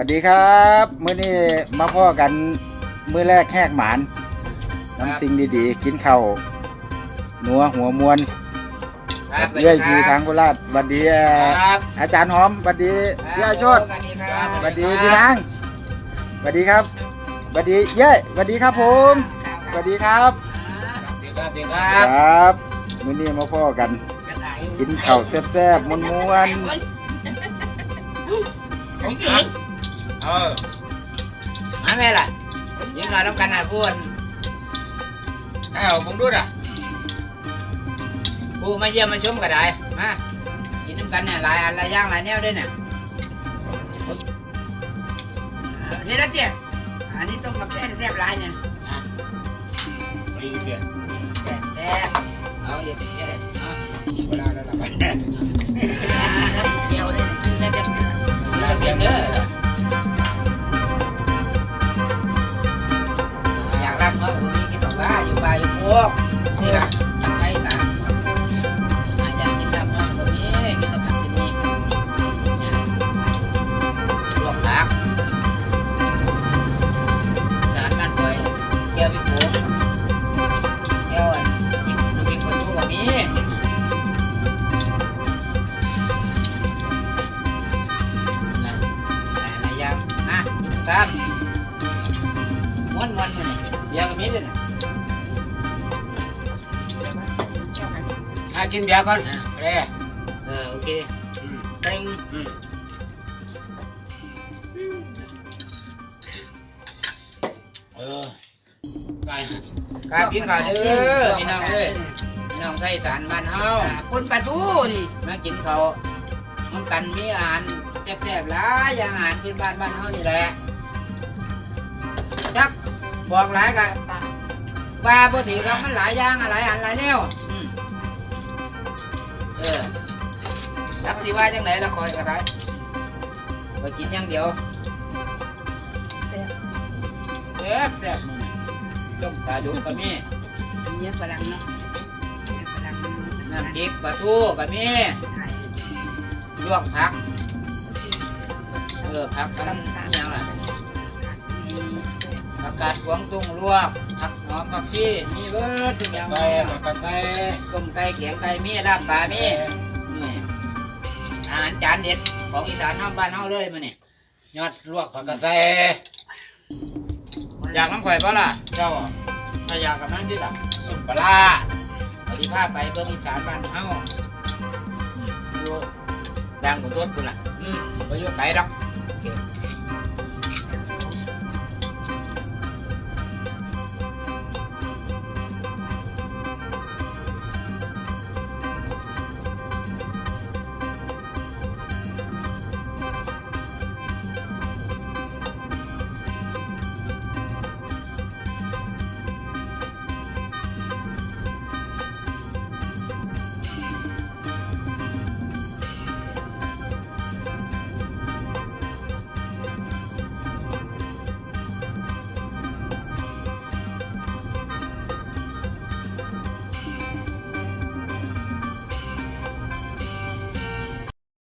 วัสดีครับมื้อนี้มาพ่อกันมื้อแรกแหกหมานครับน้ำสิ่งดีๆ กินข้าวหนัวหัวมวนครับเรื่อยทีทางโคราชสวัสดีเอ่อครับอาจารย์หอมสวัสดีพี่อาโชดสวัสดีครับสวัสดีพี่นางสวัสดีครับสวัสดีเย้สวัสดีครับผมสวัสดีครับสวัสดีครับสวัสดีคครับรับมื้อนี้มาพ่อกัน กินข้าวแซ่บๆมวน เออมาแม่ล่ะยิงเราต้องกันนะพูนเอ้าผมดูด่ะกูมาเยี่ยมมาชมก็ได้มากินน้ำกันเนี่ยหลายอันหลายอย่างหลายแนวด้วยเนี่ยนี่แล้วเจ๊อันนี้ต้องกับแซ่บแซ่บหลายเนี่ยดีเดียวแซ่บแซ่บเอาเยอะเยอะเอาเวลาแล้วากรับเนาะผมมีกินต่อว่าอยู่บ้านอยู่พวกนี่ล่ะอยากให้กันอยากกินรับเนาะผมมีกินแต่ผักที่นี่ลวกผักสารมันป่วยเกี่ยวพี่ผมเกี่ยวอันนี้น้ำพริกปลาทูมีนะอะไรยังนะกินครับม้วนม้วนมา เนี่ยเบียร์ก็มีด้วยนะอะกินเบียร์ก่อนเออเออโอเคเต็งอืมเออไปการกินข้าวเด้อพี่น้องเอ้ยพี่น้องไทยสารบ้านเฮาคนปลาทูนี่มากินเขาวมันกันมีอาหารแซ่บๆหลายอย่างอาหารพื้นบ้านบ้านเฮานี่แหละจัก บอกหลายกันว่าบ่ถือเรามันหลายอย่างหลายอันหลายแนวอืมเออจักสิว่าจังไหนละคอยก็ได้ไปกินอย่างเดียวแซ่บแซ่บแซ่บมื้อนี้ต้มปลาดุกก็มีเนื้อฝรั่งเนาะเนื้อฝรั่งน้ำพริกปลาทูก็มีลวกผักเออผักกันอหย่างล่ะ ผักกาดหวงตุ้งลวกผักหอมผักชีมีเบิดทุกอย่างไก่เลยผักกาดไก่ต้มไก่เขียงไก่มีลาบปลามีนี่อาหารจานเด็ดของอีสานเฮาบ้านเฮาเลยมื้อนี่ยอดลวกผักกาดไก่อยากน้ำข่อยบ่ล่ะเจ้าถ้าอยากกับนั่นที่ล่ะสุปลาปฏิภาไปเบิ่งอีสานบ้านเฮาอืมอยู่ดังของต้นพุ่นล่ะอืมบ่อยู่ไกลดอกโอเค